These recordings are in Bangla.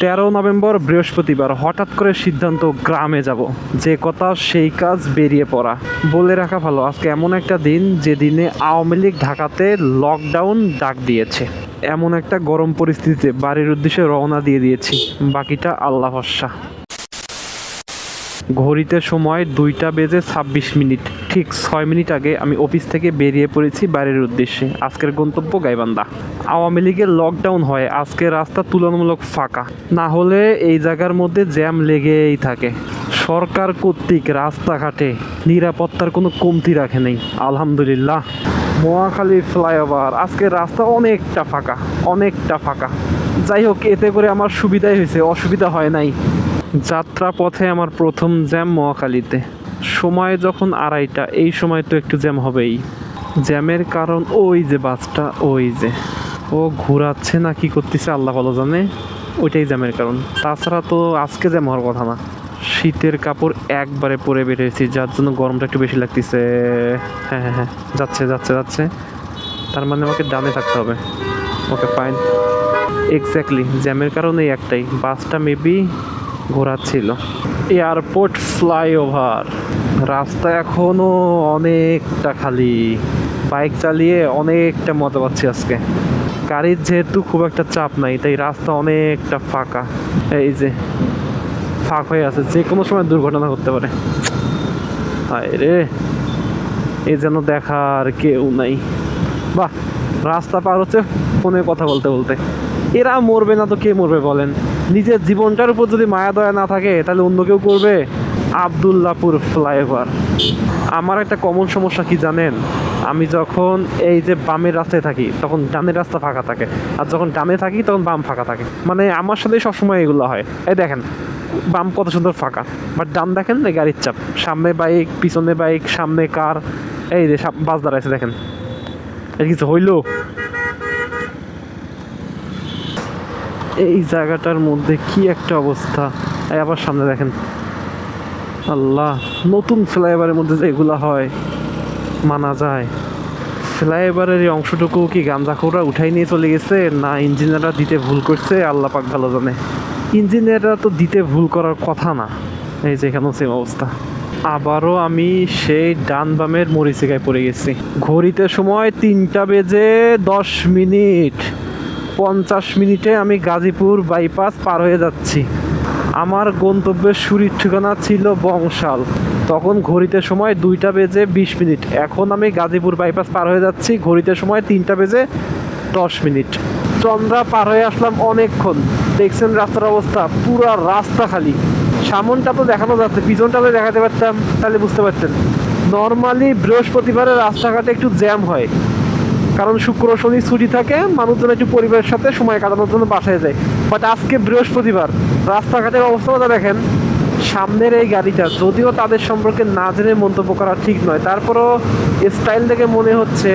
তেরো নভেম্বর বৃহস্পতিবার হঠাৎ করে সিদ্ধান্ত, গ্রামে যাব। যে কথা, সেই কাজ বেরিয়ে পড়া। বলে রাখা ভালো, আজকে এমন একটা দিন যে দিনে আওয়ামী লীগ ঢাকাতে লকডাউন ডাক দিয়েছে। এমন একটা গরম পরিস্থিতিতে বাড়ির উদ্দেশ্যে রওনা দিয়ে দিয়েছি। বাকিটা আল্লাহ ভরসা। ঘড়িতে সময় দুইটা বেজে ছাব্বিশ মিনিট। ঠিক ছয় মিনিট আগে আমি অফিস থেকে বেরিয়ে পড়েছি বাড়ির উদ্দেশ্যে। আজকের গন্তব্য গাইবান্ধা। আওয়ামী লীগের লকডাউন হয়। আজকে রাস্তা তুলনামূলক ফাঁকা। না হলে এই জায়গার মধ্যে জ্যাম লেগেই থাকে। সরকার কর্তৃক রাস্তাঘাটে নিরাপত্তার কোনো কমতি রাখে নেই। আলহামদুলিল্লাহ। মহাখালী ফ্লাইওভার। আজকে রাস্তা অনেকটা ফাঁকা। অনেকটা ফাঁকা। যাই হোক, এতে করে আমার সুবিধাই হয়েছে। অসুবিধা হয় নাই। যাত্রা পথে আমার প্রথম জ্যাম মহাখালীতে। সময় যখন আড়াইটা, এই সময় তো একটু জ্যাম হবেই। জ্যামের কারণ ওই যে বাসটা, ওই যে। ও ঘোরাচ্ছে না, কি করতেছে আল্লাহ ভালো জানে? ওইটাই জ্যামের কারণ। তাছাড়া তো আজকে জ্যাম হওয়ার কথা না। শীতের কাপড় একবারে পরে বেরিয়েছি যার জন্য গরমটা একটু বেশি লাগতেছে। হ্যাঁ হ্যাঁ হ্যাঁ যাচ্ছে যাচ্ছে যাচ্ছে। তার মানে আমাকে ডানে থাকতে হবে। ওকে ফাইন এক্স্যাক্টলি জ্যামের কারণে একটাই। বাসটা মেবি ঘোরাচ্ছিল। Airport flyover. রাস্তা এখনও অনেকটা খালি। বাইক চালিয়ে অনেকটা মজা পাচ্ছি আজকে। গাড়ির যেহেতু খুব একটা চাপ নাই, তাই রাস্তা অনেকটা ফাঁকা। এই যে, ফাঁক হয়ে আছে, যে কোনো সময় দুর্ঘটনা করতে পারে। হায় রে এই যেন দেখার কেউ নাই। বাহ, রাস্তা পার হচ্ছে ফোনে কথা বলতে বলতে। এরা মরবে না তো কে মরবে বলেন? নিজের জীবনটার উপর যদি মায়া দয়া না থাকে, তাহলে অন্য কেউ করবে? আবদুল্লাপুর ফ্লাইওভার। আমার একটা কমন সমস্যা কি জানেন? আমি যখন এই যে বামের রাস্তায় থাকি, তখন ডানের রাস্তা ফাঁকা থাকে। আর যখন ডানে থাকি, তখন বাম ফাঁকা থাকে। মানে আমার সাথে সবসময় এগুলো হয়। এই দেখেন, বাম কত সুন্দর ফাঁকা। বাট ডান দেখেন, এই গাড়ির চাপ। সামনে বাইক, পিছনে বাইক, সামনে কার। এই যে বাস দাঁড়াইছে দেখেন। এর কিছু হইল? এই জায়গাটার মধ্যে কি একটা অবস্থা? আবার সামনে দেখেন। আল্লাহ, নতুন ফ্লাইওভারের মধ্যে যে এগুলা হয়, মানা যায়। ফ্লাইওভারের এই অংশটুকু কি গাঞ্জাখোররা উঠাই নিয়ে চলে গেছে, না ইঞ্জিনিয়াররা দিতে ভুল করছে? আল্লাহ পাক ভালো জানে। ইঞ্জিনিয়াররা তো দিতে ভুল করার কথা না। এই যে এখানেও সেম অবস্থা। আবারও আমি সেই ডান বামের মরিচিকায় পড়ে গেছি। ঘড়িতে সময় তিনটা বেজে দশ মিনিট। পঞ্চাশ মিনিটে আমি গাজীপুর বাইপাস পার হয়ে যাচ্ছি। আমার গন্তব্যের শুরুর ঠিকানা ছিল বংশাল। তখন ঘড়িতে সময় দুইটা বেজে বিশ মিনিট। এখন আমি গাজীপুর বাইপাস পার হয়ে যাচ্ছি, ঘড়িতে সময় তিনটা বেজে দশ মিনিট। চন্দ্রা পার হয়ে আসলাম অনেকক্ষণ। দেখছেন রাস্তার অবস্থা, পুরো রাস্তা খালি। সামনটা তো দেখানো যাচ্ছে, পিছনটা তো দেখাতে পারতাম, তাহলে বুঝতে পারতেন। নর্মালি বৃহস্পতিবারে রাস্তাঘাটে একটু জ্যাম হয়। কারণ শুক্র শনি ছুটি থাকে, মানুষজন একটু পরিবারের সাথে সময় কাটানোর জন্য বাসায় যায়। বাট আজকে বৃহস্পতিবার, রাস্তাঘাটের অবস্থাটা দেখেন, সামনের এই গাড়িটা যদিও তাদের সম্পর্কে না জেনে মন্তব্য করা ঠিক নয়, তারপরও স্টাইল দেখে মনে হচ্ছে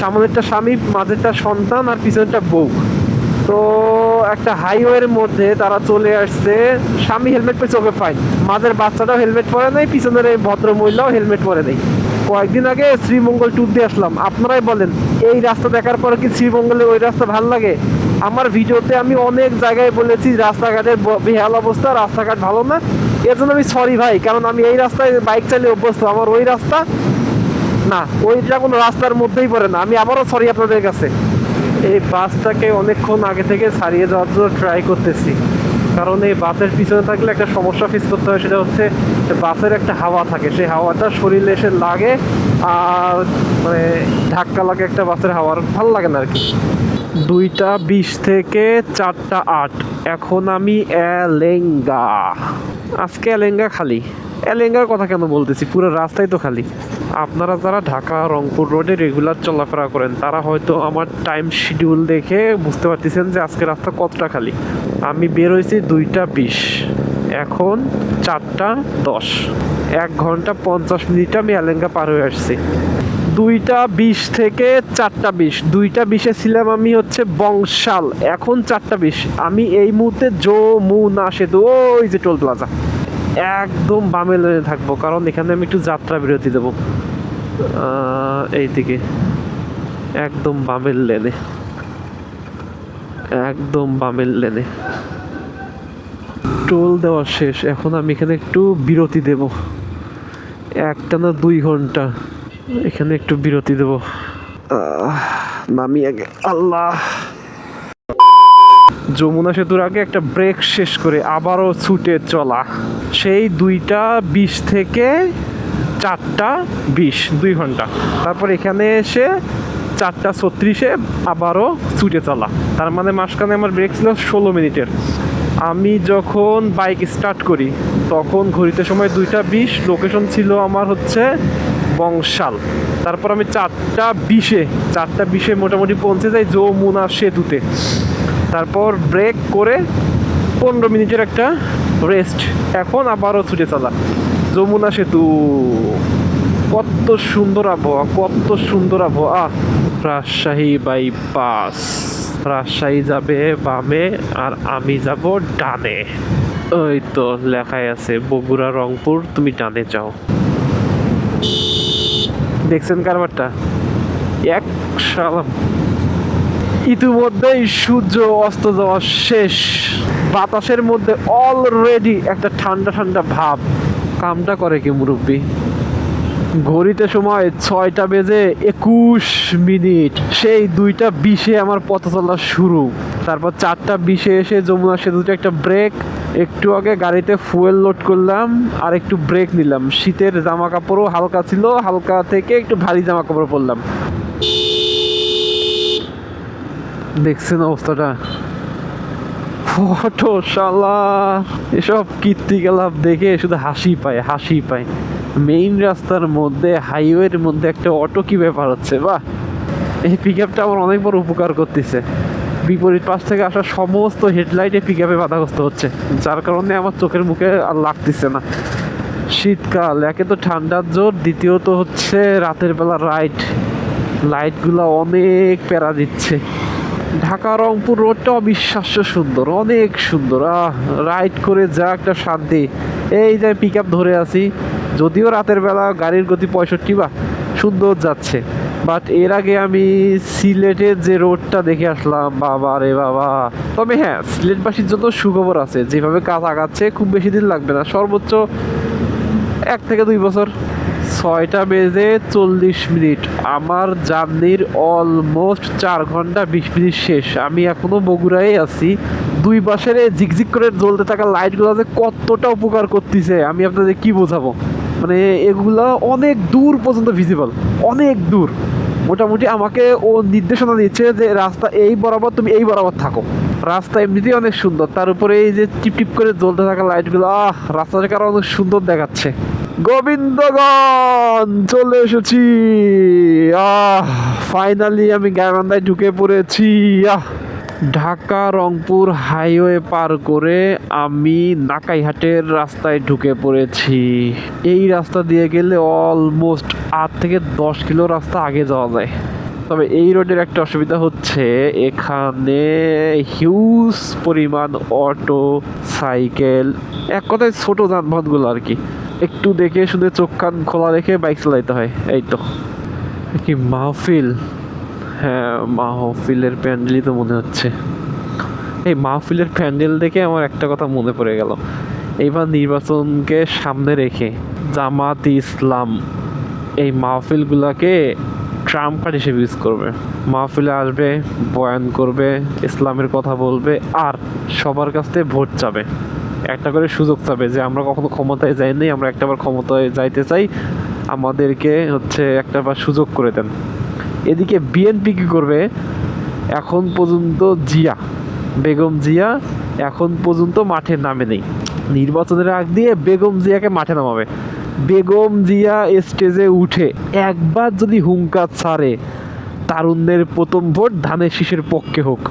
সামনেরটা স্বামী, মাঝেরটা সন্তান আর পিছনেরটা বউ। তো একটা হাইওয়ের মধ্যে তারা চলে আসছে, স্বামী হেলমেট পেয়েছে ওকে ফাইন মাঝের বাচ্চাটাও হেলমেট পরে নেই, পিছনের এই ভদ্র মহিলাও হেলমেট পরে নেই। কয়েকদিন আগে শ্রীমঙ্গল ট্যুর দিয়ে আসলাম। আপনারাই বলেন, এই রাস্তা দেখার পরে কি শ্রীমঙ্গলে ওই রাস্তা ভালো লাগে? আমার ভিডিওতে আমি অনেক জায়গায় বলেছি, রাস্তাঘাটের বেহাল অবস্থা, রাস্তাঘাট ভালো না। এর জন্য আমি সরি ভাই, কারণ আমি এই রাস্তায় বাইক চালিয়ে অভ্যস্ত। আমার ওই রাস্তা না ওইটা কোনো রাস্তার মধ্যেই পড়ে না। আমি আবারও সরি আপনাদের কাছে। এই বাসটাকে অনেকক্ষণ আগে থেকে সারিয়ে যাওয়ার জন্য ট্রাই করতেছি। কারণ এই বাসের পিছনে থাকলে একটা সমস্যা ফেস করতে হয়, সেটা হচ্ছে বাসের একটা হাওয়া থাকে, সেই হাওয়াটা শরীরে এসে লাগে আর মানে ধাক্কা লাগে একটা বাসের হাওয়ার, ভালো লাগে না আর কি। দুইটা বিশ থেকে চারটা আট, এখন আমি এলেঙ্গা। আজকে এলেঙ্গা খালি। এলেঙ্গার কথা কেন বলতেছি? পুরো রাস্তাই তো খালি। আপনারা যারা ঢাকা, রংপুর রোডে রেগুলার চলাফেরা করেন, তারা হয়তো আমার টাইম শিডিউল দেখে বুঝতে পারতেছেন যে আজকে রাস্তা কতটা খালি। আমি বের হয়েছি দুইটা বিশ। এখন চারটা দশ। এক ঘণ্টা পঞ্চাশ মিনিট আমি এলেঙ্গা পার হয়ে আসছি। দুইটা বিশ থেকে চারটা বিশ। দুইটা বিশে ছিলাম আমি হচ্ছে বংশাল। এখন চারটা বিশ। আমি এই মুহূর্তে যমুনা সেতু ওই যে টোল প্লাজা। একদম বামে লেনে থাকব কারণ এখানে আমি একটু যাত্রা বিরতি দেবো। আহ, এই দিকে একদম বামের লেনে। একদম বামের লেনে। টোল দেওয়া শেষ। এখন আমি এখানে একটু বিরতি দেব। একটা না দুই ঘণ্টা এখানে একটু বিরতি দেব। নামি আগে। আল্লাহ। যমুনা সেতুর আগে একটা ব্রেক শেষ করে আবারও ছুটে চলা। সেই দুইটা বিশ থেকে চারটা বিশ, দুই ঘণ্টা। তারপর এখানে এসে চারটা ছত্রিশে আবারও ছুটে চলা। তার মানে মাঝখানে আমার ব্রেক ছিল ষোলো মিনিটের। আমি যখন বাইক স্টার্ট করি, তখন ঘড়িতে সময় দুইটা বিশ লোকেশন ছিল আমার হচ্ছে বংশাল। তারপর আমি চারটা বিশে চারটা বিশে মোটামুটি পৌঁছে যাই যমুনা সেতুতে। তারপর ব্রেক করে পনেরো মিনিটের একটা রেস্ট এখন আবারও ছুটে চলা। যমুনা সেতু। কত সুন্দর আবহাওয়া, কত সুন্দর আবহাওয়া। রাজশাহী বাইপাস রাজশাহী যাবে বামে আর আমি যাব ডানে। ওই তো লেখাই আছে, বগুড়া, রংপুর, তুমি ডানে যাও। দেখছেন কারবারটা? এক সালাম। ইতিমধ্যেই সূর্য অস্ত যাওয়া শেষ। বাতাসের মধ্যে অলরেডি একটা ঠান্ডা ঠান্ডা ভাব। কামটা করে কি মুরব্বী? ঘড়িতে সময় ছয়টা বেজে একুশ মিনিট। সেই দুইটা বিশে আমার পথ চলা শুরু। তারপর চারটা বিশে এসে যমুনা সেতুতে একটা ব্রেক একটু আগে গাড়িতে ফুয়েল লোড করলাম আর একটু ব্রেক নিলাম। শীতের জামা কাপড়ও হালকা ছিল, হালকা থেকে একটু ভারী জামা কাপড় পরলাম। দেখছেন অবস্থাটা? ফটো, শালা। এসব কীর্তিকলাপ দেখে শুধু হাসি পায় হাসি পায়। মেইন রাস্তার মধ্যে, হাইওয়ের মধ্যে একটা অটো কি ব্যাপার হচ্ছে, বাহ! এই পিক আপটা আমার অনেক বড় উপকার করতেছে। বিপরীত পাশ থেকে আসা সমস্ত হেডলাইটে পিক আপে বাধাগ্রস্ত হচ্ছে, যার কারণে আমার চোখের মুখে আর লাগতেছে না। শীতকাল, একে তো ঠান্ডার জোর, দ্বিতীয়ত হচ্ছে রাতের বেলা রাইট লাইটগুলো অনেক প্যারা দিচ্ছে। ঢাকা রংপুর রোডটা অবিশ্বাস্য সুন্দর, অনেক সুন্দর। আহ রাইড করে যা একটা শান্তি। এই যে পিক ধরে আছি, যদিও রাতের বেলা গাড়ির গতি পঁয়ষট্টি বা, সুন্দর যাচ্ছে। বাট এর আগে আমি সিলেটের যে রোডটা দেখে আসলাম, বাবা রে বাবা। তবে হ্যাঁ সিলেটবাসীর জন্য সুখবর আছে। যেভাবে কাজ আগাচ্ছে, খুব বেশি দিন লাগবে না। সর্বোচ্চ এক থেকে দুই বছর। ছয়টা বেজে চল্লিশ মিনিট। আমার জার্নির অলমোস্ট চার ঘণ্টা বিশ মিনিট শেষ। আমি এখনও বগুড়ায় আছি। দুই পাশের ঝিকঝিক করে জ্বলতে থাকা লাইটগুলো যে কতটা উপকার করতেছে, আমি আপনাদের কি বোঝাবো? মানে এগুলা অনেক দূর পর্যন্ত ভিজিবল অনেক দূর। মোটামুটি আমাকে ও নির্দেশনা দিচ্ছে যে রাস্তা এই বরাবর, তুমি এই বরাবর থাকো। রাস্তা এমনিতেই অনেক সুন্দর, তার উপরে এই যে টিপ টিপ করে জ্বলতে থাকা লাইটগুলো আহ, রাস্তাটাকে আরও অনেক সুন্দর দেখাচ্ছে। গোবিন্দগঞ্জ চলে এসেছি। আহ ফাইনালি আমি গাইবান্ধায় ঢুকে পড়েছি। আহ, ঢাকা রংপুর হাইওয়ে পার করে আমি নাকাইহাটের রাস্তায় ঢুকে পড়েছি। এই রাস্তা দিয়ে গেলে অলমোস্ট আট থেকে দশ কিলো রাস্তা আগে যাওয়া যায়। তবে এই রোডের একটা অসুবিধা হচ্ছে, এখানে হিউজ পরিমাণ অটো, সাইকেল, এক কথায় ছোটো যানবাহনগুলো আর কি। একটু দেখে শুধু চোখ কান খোলা রেখে বাইক চালাইতে হয় এই তো। কি মাহফিল? হ্যাঁ মাহফিলের প্যান্ডেলই তো মনে হচ্ছে। এই মাহফিলের প্যান্ডেল দেখে আমার একটা কথা মনে পড়ে গেল। এইবার নির্বাচনকে সামনে রেখে জামাত ইসলাম এই মাহফিলগুলোকে ট্রাম্প কার্ড হিসেবে ইউজ করবে। মাহফিলে আসবে বয়ান করবে ইসলামের কথা বলবে আর সবার কাছ থেকে ভোট চাবে। একটা করে সুযোগ চাবে যে আমরা কখনো ক্ষমতায় যাইনি আমরা একটাবার ক্ষমতায় যাইতে চাই, আমাদেরকে হচ্ছে একটাবার সুযোগ করে দেন। এদিকে বিএনপি কি করবে? এখন পর্যন্ত জিয়া, বেগম জিয়া এখন পর্যন্ত মাঠে নামে নেই। নির্বাচনের আগ দিয়ে বেগম জিয়াকে মাঠে নামাবে। বেগম জিয়া স্টেজে উঠে একবার যদি হুঙ্কার ছাড়ে, তারুণ্যের প্রথম ভোট ধানের শীষের পক্ষে হোক।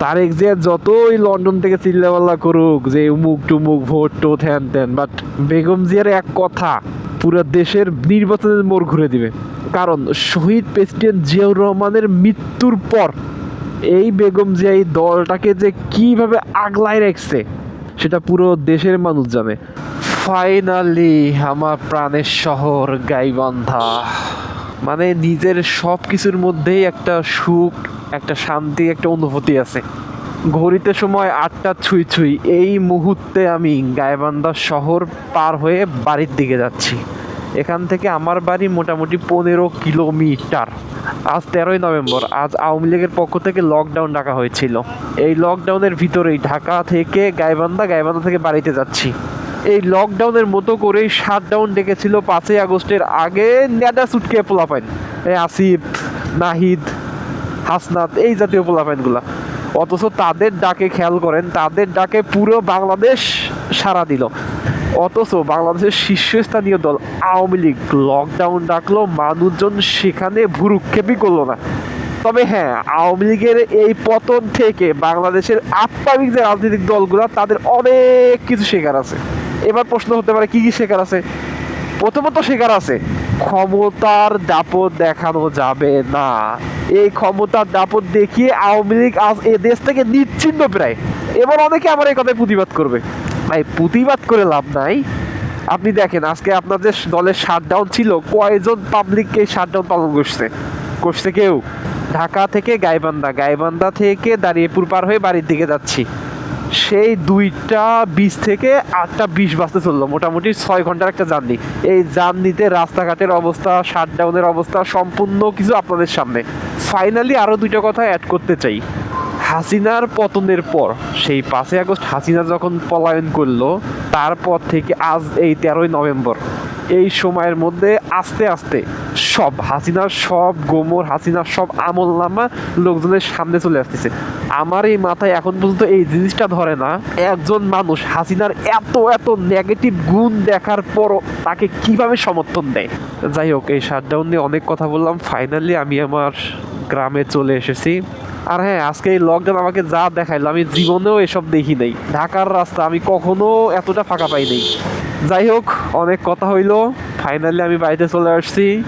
তারেক জিয়া যতই লন্ডন থেকে চিল্লাপাল্লা করুক, যে উমুক টুমুক ভোট টোট থ্যান ত্যান বাট বেগম জিয়ার এক কথা, পুরো দেশের নির্বাচনের মোড় ঘুরে দিবে। কারণ শহীদ প্রেসিডেন্ট জিয়াউর রহমানের মৃত্যুর পর এই বেগম জিয়া এই দলটাকে যে কীভাবে আগলায় রাখছে, সেটা পুরো দেশের মানুষ জানে। ফাইনালি আমার প্রাণের শহর গাইবান্ধা। মানে নিজের সব কিছুর মধ্যেই একটা সুখ, একটা শান্তি, একটা অনুভূতি আছে। ঘড়িতে সময় আটটা ছুঁই ছুঁই, এই মুহূর্তে আমি গাইবান্ধা শহর পার হয়ে বাড়ির দিকে যাচ্ছি। এখান থেকে আমার বাড়ি মোটামুটি পনেরো কিলোমিটার। আজ তেরোই নভেম্বর, আজ আওয়ামী লীগের পক্ষ থেকে লকডাউন ডাকা হয়েছিল। এই লকডাউনের ভিতরেই ঢাকা থেকে গাইবান্ধা গাইবান্ধা থেকে বাড়িতে যাচ্ছি। এই লকডাউনের মতো করেই শাটডাউন ডেকেছিল পাঁচই আগস্টের আগে। নেডা সুটকে পোলাপাইন এই আসিফ, নাহিদ, হাসনাত, এই জাতীয় পোলাপাইনগুলা অথচ তাদের ডাকে খেয়াল করেন, তাদের ডাকে পুরো বাংলাদেশ সাড়া দিল। অথচ বাংলাদেশের শীর্ষস্থানীয় দল আওয়ামী লীগ লকডাউন ডাকলো, মানুষজন সেখানে ভুরুক্ষেপই করল না। তবে হ্যাঁ আওয়ামী লীগের এই পতন থেকে বাংলাদেশের আত্মাবিক যে রাজনৈতিক দলগুলো, তাদের অনেক কিছু শেখার আছে। এবার প্রশ্ন হতে পারে, কি কি শেখার আছে? প্রথমত শেখার আছে, ক্ষমতার দাপট দেখানো যাবে না। এই ক্ষমতার দাপট দেখিয়ে আওয়ামী লীগ আজ এ দেশ থেকে নিচ্ছিন্ন প্রায়। এবার অনেকে আমার এই কথায় প্রতিবাদ করবে। ভাই, প্রতিবাদ করে লাভ নাই। আপনি দেখেন, আজকে আপনার যে দলের শাটডাউন ছিল, কয়জন পাবলিককে শাটডাউন পালন করছে? করছে কেউ? ঢাকা থেকে গাইবান্ধা গাইবান্ধা থেকে দাঁড়িয়েপুর পার হয়ে বাড়ির দিকে যাচ্ছি। সেই দুইটা বিশ থেকে আটটা বিশ বাজতে চলল। মোটামুটি ছয় ঘণ্টার একটা জার্নি। এই জার্নিতে রাস্তাঘাটের অবস্থা শাটডাউনের অবস্থা, সম্পূর্ণ কিছু আপনাদের সামনে। ফাইনালি আরও দুইটা কথা অ্যাড করতে চাই। হাসিনার পতনের পর, সেই পাঁচই আগস্ট হাসিনা যখন পলায়ন করল, তারপর থেকে আজ এই তেরোই নভেম্বর। এই সময়ের মধ্যে আস্তে আস্তে সব হাসিনার সব গোমর হাসিনার সব আমল নামা লোকজনের সামনে চলে আসতেছে। আমার এই মাথায় এখন পর্যন্ত এই জিনিসটা ধরে না, একজন মানুষ হাসিনার এত এত নেগেটিভ গুণ দেখার পরও তাকে কীভাবে সমর্থন দেয়? যাই হোক, এই শাটডাউন নিয়ে অনেক কথা বললাম। ফাইনালি আমি আমার গ্রামে চলে এসেছি। আর হ্যাঁ আজকে এই লকডাউন আমাকে যা দেখাইলো, আমি জীবনেও এসব দেখি নাই। ঢাকার রাস্তা আমি কখনো এতটা ফাঁকা পাই নাই। যাই হোক, অনেক কথা হইল। ফাইনালি আমি বাড়িতে চলে আসছি।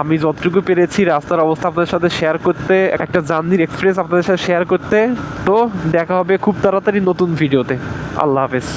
আমি যতটুকু পেরেছি রাস্তার অবস্থা আপনাদের সাথে শেয়ার করতে, একটা জার্নির এক্সপিরিয়েন্স আপনাদের সাথে শেয়ার করতে। তো দেখা হবে খুব তাড়াতাড়ি নতুন ভিডিওতে আল্লাহ হাফেজ।